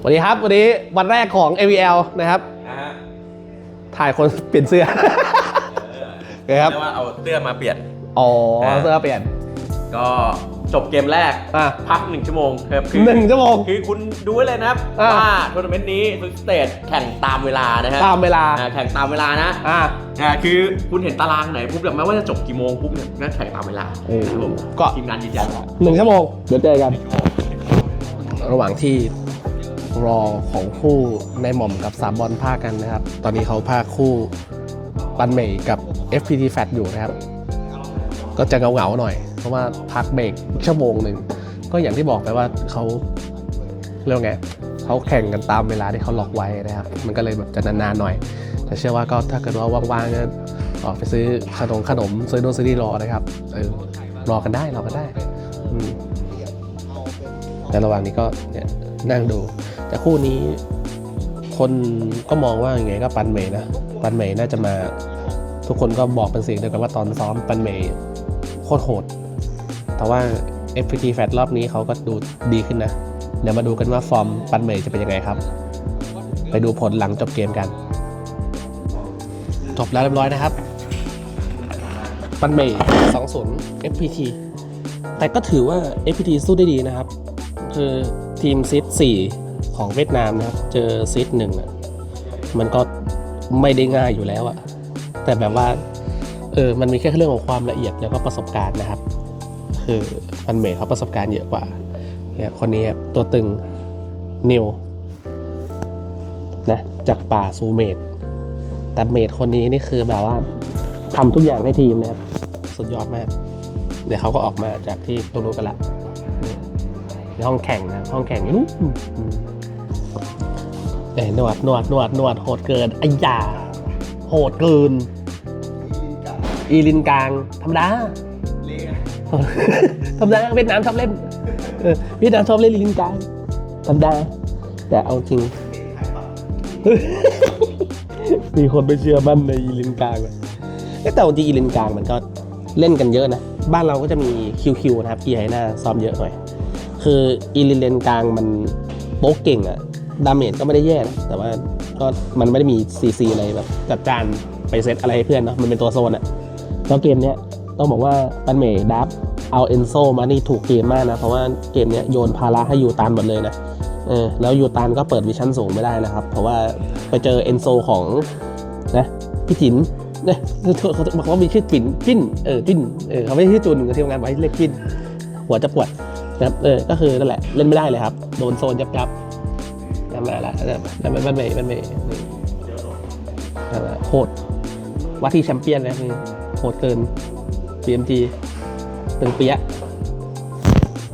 สวัสดีครับ วันนี้วันแรกของ AVL นะครับ นะฮะถ่ายคนเปลี่ยนเสื้อ โอเคครับ เรียกว่าเอาเสื้อมาเปลี่ยน อ๋ออ่าเสื้อเปลี่ยน ก็จบเกมแรก อะ พักหนึ่งชั่วโมงครับคืหนึ่งชั่วโมง คือคุณดูไว้เลยนะครับอ่าว่าทัวร์นาเมนต์นี้ทุกสเตจแข่งตามเวลานะฮะตามเวลา อ่าแข่งตามเวลานะอ่าอ่าคือคุณเห็นตารางไหนปุ๊บแบบไม่ว่าจะจบกี่โมงปุ๊บเนี่ยก็แข่งตามเวลาเออครับผมก็ทีมงานยืนยันว่าหนึ่งชั่วโมง เดี๋ยวเจอกัน ระหว่างที่ รอของคู่ในหม่อมกับสามบอลภาคกันนะครับ ตอนนี้เขาภาคคู่ปันเมย์กับ FPT Fat อยู่นะครับ ก็จะเหงาๆหน่อย เพราะว่าพักเบรกชั่วโมงหนึ่ง ก็อย่างที่บอกไปว่าเขาเรียกว่าไงเขาแข่งกันตามเวลาที่เขาล็อกไว้นะครับ มันก็เลยแบบจะนานๆหน่อย แต่เชื่อว่าก็ถ้าเกิดว่าว่างๆก็ออกไปซื้อขนมขนมซื้อโน่นซื้อนี่รอนะครับเออรอกันได้รอกันได้แต่ระหว่างนี้ก็เนี่ยนั่งดู แต่คู่นี้คนก็มองว่าอย่างไงก็ปันเมย์นะ ปันเมย์น่าจะมา ทุกคนก็บอกเป็นเสียงเดียวกันว่าตอนซ้อมปันเมย์โคตรโหด แต่ว่า FPT Fat รอบนี้เขาก็ดูดีขึ้นนะ เดี๋ยวมาดูกันว่าฟอร์มปันเมย์จะเป็นยังไงครับ ไปดูผลหลังจบเกมกัน จบแล้วเรียบร้อยนะครับ ปันเมย์2-0 FPT แต่ก็ถือว่า FPT สู้ได้ดีนะครับ คือทีมซิด4 ของเวียดนามนะครับเจอซิดหนึ่งอะมันก็ไม่ได้ง่ายอยู่แล้วอะแต่แบบว่าเออมันมีแค่เรื่องของความละเอียดแล้วก็ประสบการณ์นะครับ คือปันเมย์เขาประสบการณ์เยอะกว่าเนี่ยคนนี้ตัวตึงนิวนะจากป่าซูเมดแต่เมดคนนี้นี่คือแบบว่าทำทุกอย่างให้ทีมนะครับ สุดยอดมาก เดี๋ยวเขาก็ออกมาจากที่ตัวรู้กันละในห้องแข่งนะห้องแข่งนี่ เอ้ยนวดนวดนวดนวดโหดเกินไอ้ยาโหดเกิน อีลินกลางธรรมดาธรรมดาเวียดนามชอบเล่นเออเวียดนามชอบเล่นอีลิงกลางธรรมดา แต่เอาจริง มีคนไปเชื่อมั่นในอีลินกลางเลยแต่เอาจริงอีลินกลางมันก็เล่นกันเยอะนะ บ้านเราก็จะมีคิวคิวนะครับอีไฮน่าซ้อมเยอะหน่อย คืออีลินเลนกลางมันโป๊กเก่งอะ ดาเมจก็ไม่ได้แย่นะแต่ว่าก็มันไม่ได้มีซีซีอะไรแบบจัดจานไปเซตอะไรให้เพื่อนเนาะมันเป็นตัวโซนอะแล้วเกมเนี้ยต้องบอกว่าปันเมย์ดับเอาเอนโซมานี่ถูกเกมมากนะ เพราะว่าเกมเนี้ยโยนภาระให้ยูตานหมดเลยนะเออแล้วยูตานก็เปิดวิชั่นสูงไม่ได้นะครับ เพราะว่าไปเจอเอนโซของนะพี่จินเนี่ยเขาบอกว่ามีชื่อปิ่นปิ้นเออปิ้นเออเขาไม่ใช่ชื่อจุนที่ทำงานไว้เรียกปิ้นหัวจะปวดนะครับเออก็คือนั่นแหละเล่นไม่ได้เลยครับโดนโซนยับยับ นั่นแหละละนั่นมันมันไม่มันไม่โหดว่าที่แชมเปี้ยนเลยคือโหดเกิน BMG ตึงเปียะ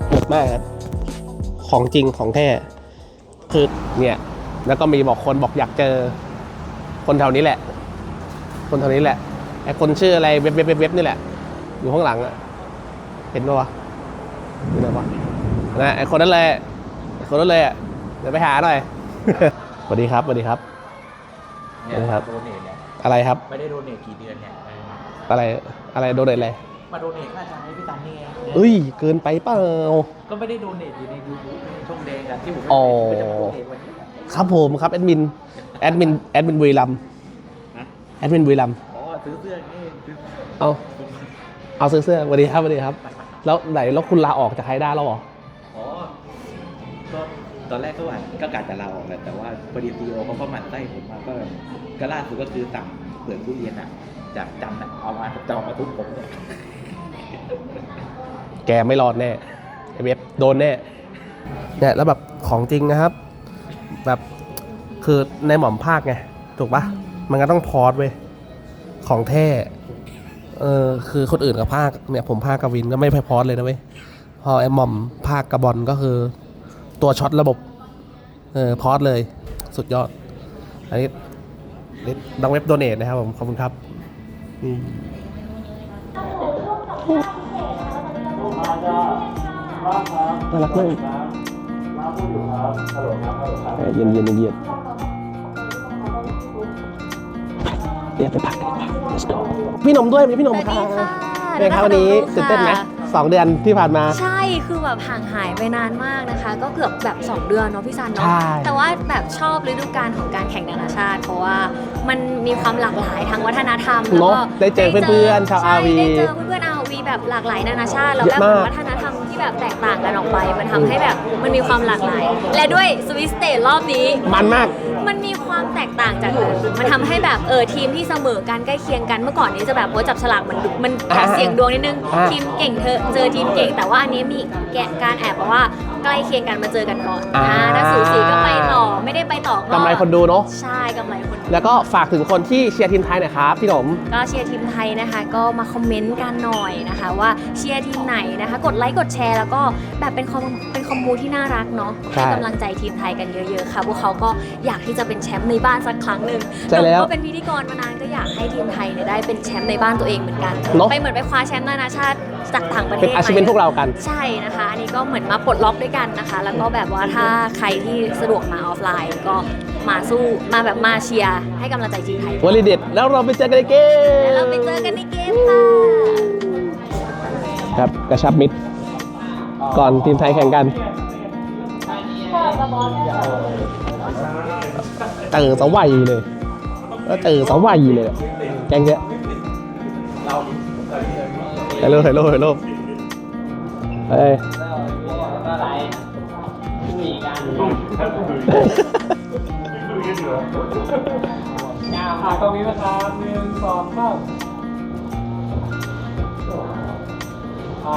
โหดมากครับ ของจริงของแท้คือเนี่ย แล้วก็มีบอกคนบอกอยากเจอ คนแถวนี้แหละ คนแถวนี้แหละไอคนชื่ออะไรเว็บเว็บเว็บนี่แหละ อยู่ข้างหลังอะเห็นปะวะอยู่ไหนวะนะไอคนนั้นเลยไอคนนั้นเลยอะเดี๋ยวไปหาหน่อย สวัสดีครับสวัสดีครับ เนี่ยนะครับ โดเนทเนี่ยอะไรครับ ไม่ได้โดเนทกี่เดือนเนี่ยเอออะไรอะไรโดเนทอะไรมาโดเนทค่าจ้างให้พี่ตันนี่ไงเอ้ย เกินไปเปล่า ก็ไม่ได้โดเนทอยู่ในยูทูบช่องแดงกันที่ผมอ๋อไม่ได้โดเนทวันนี้ครับผมครับแอดมินแอดมินแอดมินบุรีรัมย์นะแอดมินบุรีรัมย์อ๋อซื้อเสื้อนี่ซื้อเอาเอาซื้อเสื้อสวัสดีครับสวัสดีครับ แล้วไหนแล้วคุณลาออกจากไฮด้าแล้วเหรออ๋อก็ ตอนแรกก็ว่าก็กะจะลาออกแหละแต่ว่าพอดีซีโอเขาก็หมั่นไส้ผมมาก็ก็ล่าสุดก็คือสั่งเปลือกทุเรียนอะ จากจันทร์อะเอามาจะเอามาทุบผมเนี่ยแกไม่รอดแน่ไอเว็บโดนแน่เนี่ยแล้วแบบของจริงนะครับ แบบคือในหม่อมภาคไงถูกปะมันก็ต้องพอดเว้ยของแท้เออคือคนอื่นกับภาคเนี่ยผมภาคกับวินก็ไม่ไปพอดเลยนะเว้ยพอไอหม่อมภาคกับบอลก็คือ ตัวช็อตระบบเออพอดเลยสุดยอด อันนี้นี่ดังเว็บโดเนทนะครับผม ขอบคุณครับนี่น่ารักมากเออเย็นเย็นเย็นเย็นเดี๋ยวไปพักกันดีกว่า let's go พี่หนมด้วยมีพี่หนมค่ะสวัสดีค่ะเป็นไงครับวันนี้ตื่นเต้นไหม สองเดือนที่ผ่านมา ใช่คือแบบห่างหายไปนานมากนะคะ ก็เกือบแบบ 2 เดือนเนาะพี่ซันใช่เนาะแต่ว่าแบบชอบฤดูกาลของการแข่งนานาชาติ เพราะว่ามันมีความหลากหลายทางวัฒนธรรมแล้วก็เนอะได้เจอเพื่อนๆชาวใ RV ได้เจอเพื่อนๆ RV แบบหลากหลายนานาชาติแล้วเยอะแบบมาก วัฒนธรรมที่ แบบแตกต่างกันออกไป มันทำให้แบบมันมีความหลากหลาย และด้วยสวิสเตทรอบนี้ มันมาก มันมีความแตกต่างจากอื่นมันทำให้แบบเออทีมที่เสมอกันใกล้เคียงกันเมื่อก่อนนี้จะแบบโอ้จับฉลากมันมันอ่าเสี่ยงดวงนิดนึง อ่า ทีมเก่งเธอเจอทีมเก่ง แต่ว่าอันนี้มีแกะการแอบบอกว่า ใกล้เคียงกันมาเจอกันก่อนอ่า อ่าถ้าสูสีก็ไปต่อไม่ได้ไปต่อก็กำไรคนดูเนาะใช่กำไรคนดู แล้วก็ฝากถึงคนที่เชียร์ทีมไทยหน่อยครับพี่หนม ก็เชียร์ทีมไทยนะคะ ก็มาคอมเมนต์กันหน่อยนะคะ ว่าเชียร์ทีมไหนนะคะ กดไลค์กดแชร์แล้วก็แบบเป็นคอมเป็นคอมมูที่น่ารักเนาะใช่ให้กำลังใจทีมไทยกันเยอะๆค่ะพวกเขาก็อยากที่จะเป็นแชมป์ในบ้านสักครั้งหนึ่งใช่แล้วก็เป็นพิธีกรมานานก็อยากให้ทีมไทยเนี่ยได้เป็นแชมป์ในบ้านตัวเองเหมือนกันเนอะ ไปเหมือนไปคว้าแชมป์นานาชาติ จากต่างประเทเป็นศอาชีพเป็นพวกเรากัน ใช่นะคะอันนี้ก็เหมือนมาปลดล็อกด้วยกันนะคะ แล้วก็แบบว่าถ้าใครที่สะดวกมาออฟไลน์ ก็มาสู้มาแบบมาเชียร์ให้กำลังใจทีมไทยวลีเด็ดแล้วเราไปเจอกันในเกมแล้วเราไปเจอกันในเกมค่ะครับกระชับมิตรก่อนทีมไทยแข่งกันเจอสวัยเลยแล้วเจอสวัยเลยอะแกงเนี้ย ถ่ายรูปถ่ายรูปถ่ายรูปเฮ้ยอ่าตรงนี้นะครับหนึ่งสองสามอ่า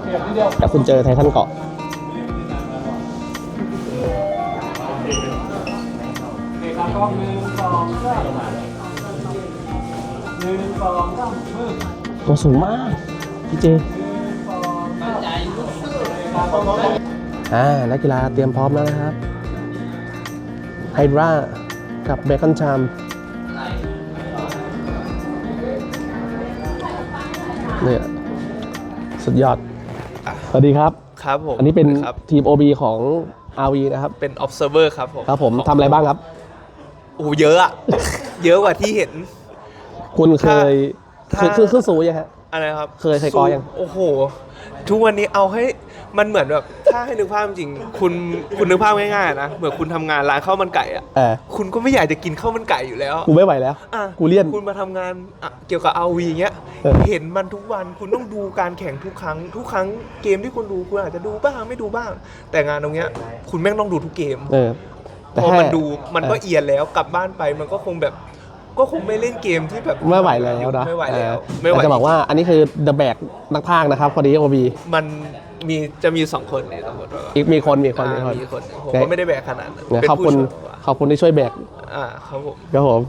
เสียนนิดเดียวกับคุณเจอไททันเกาะโอเคครับก็หนึ่งสองสามหนึ่งสองสามมือ ตัวสูงมากพี่เจหนึ่งสองสามใจลุกสู้เลยครับผมอ่านักกีฬาเตรียมพร้อมแล้วนะครับไฮดรากับเบคอนชามเนี่ยสุดยอด สวัสดีครับ ครับผม อันนี้เป็นครับทีม OB ของ RV นะครับ เป็น observer ครับผม ครับผมทำอะไรบ้างครับ โอ้โหเยอะอะ เยอะกว่าที่เห็น คุณเคย ถ้าคือคือคือสูยังฮะ อะไรครับเคยเคยกอยัง โอ้โห ทุกวันนี้เอาให้มันเหมือนแบบ ถ้าให้นึกภาพจริงๆคุณคุณนึกภาพง่ายๆนะเหมือนคุณทำงานร้านข้าวมันไก่อะเออคุณก็ไม่อยากจะกินข้าวมันไก่อยู่แล้วกูไม่ไหวแล้ว อะกูเลี่ยน คุณมาทำงานอะเกี่ยวกับ RV เงี้ย เออ เห็นมันทุกวันคุณต้องดูการแข่งทุกครั้ง ทุกครั้งเกมที่คุณดูคุณอาจจะดูบ้างไม่ดูบ้าง แต่งานตรงเนี้ย คุณแม่งต้องดูทุกเกม เออพอแค่มันดูมันก็เออเอียนแล้วกลับบ้านไปมันก็คงแบบ ก็คงไม่เล่นเกมที่แบบไม่ไหวแล้วนะไม่ไหวแล้วเออไม่ไหวแต่จะบอกว่าอันนี้คือ The Bag นักพากย์นะครับพอดี OB มันมีจะมีสองคนเนี่ยสมมติว่าอีกมีคนมีคนอ่ามีคนมีคนผมก็ไม่ได้แบกขนาดนั้นเนี่ยเป็นขอบผู้คุณช่วยขอบคุณที่ช่วยแบกอ่าครับผมครับผม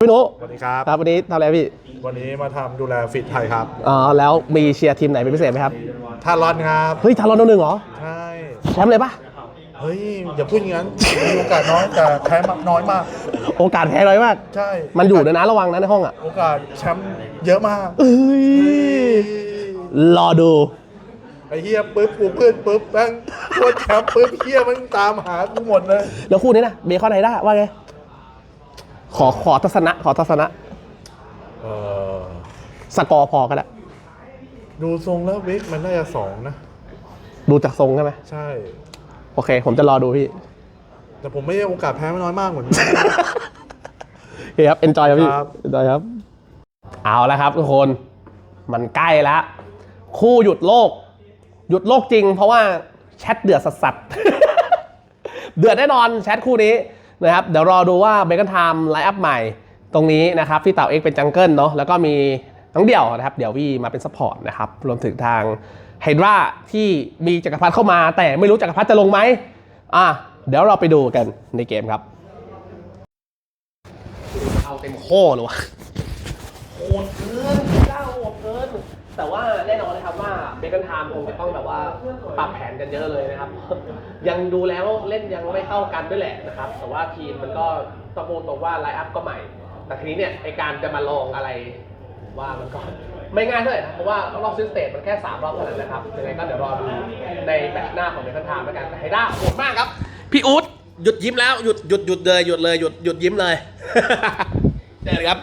พี่นุสวัสดีครับครับวันนี้ทำอะไรพี่ วันนี้มาทำดูแลฟิตไทยครับอ๋อแล้วมีเชียร์ทีมไหนเป็นพิเศษไหมครับทารอนครับเฮ้ยทารอนหนึ่งเหรอใช่แชมป์เลยปะ เฮ้ยอย่าพูดอย่างนั้นมีโอกาสน้อยแต่แพ้มากน้อยมาก โอกาสแพ้น้อยมาก ใช่ มันอยู่ด้วยนะระวังนะในห้องอะโอกาสแชมป์เยอะมากเอ้ยรอดู ไอ้เฮียปุ๊บกูเพื่อนปุ๊บแม่งพวดแชมป์ปุ๊บเฮียมันตามหากูหมดเลย แล้วคู่นี้นะเบคอนไฮด้าว่าไง ขอขอทัศนะ ขอทัศนะ เออสกอร์พอก็ได้ ดูทรงแล้ววิกมันน่าจะสองนะ ดูจากทรงใช่ไหมใช่โอเค ผมจะรอดูพี่ แต่ผมไม่ได้โอกาสแพ้ไม่น้อยมากเหมือนกัน โอเคครับ enjoy ครับพี่ ครับ enjoy ครับ เอาละครับทุกคน มันใกล้แล้ว คู่หยุดโลก หยุดโลกจริง เพราะว่าแชทเดือดสัสๆ เดือดแน่นอนแชทคู่นี้นะครับ เดี๋ยวรอดูว่าเบ c ก n นไทม์ไลน์อัพใหม่ ตรงนี้นะครับที่เต่าเอกเป็นจังเกิลเนาะ แล้วก็มีน้องเดี่ยวนะครับ เดี๋ยววี่มาเป็นซัพพอร์ตนะครับ รวมถึงทาง ไฮดราที่มีจักรพัฒเข้ามา แต่ไม่รู้จักรพัฒจะลงไหมอะเดี๋ยวเราไปดูกันในเกมครับ เอาเต็มโค้เลยวะโหดเกินเจ้าโหดเกิน แต่ว่าแน่นอนนะครับว่าเบคอนไทม์คงจะต้องแบบว่าปรับแผนกันเยอะเลยนะครับ ยังดูแล้วเล่นยังไม่เข้ากันด้วยแหละนะครับ แต่ว่าทีมมันก็ต้องพูดตรงว่าไลน์อัพก็ใหม่ แต่ทีนี้เนี่ยไอการจะมาลองอะไรว่ามันก็ ไม่ง่ายเท่าไหร่นะเพราะว่ารอบซิสเตทมันแค่3รอบเท่านั้นนะครับยังไงก็เดี๋ยวรอดูในแบตช์หน้าของเบคอนทามแล้วกันแต่ไฮด้าโหดมากครับ พี่อู๊ดหยุดยิ้มแล้วหยุดหยุดหยุดเลยหยุดเลยหยุดหยุดยิ้มเลยเจอกันครับ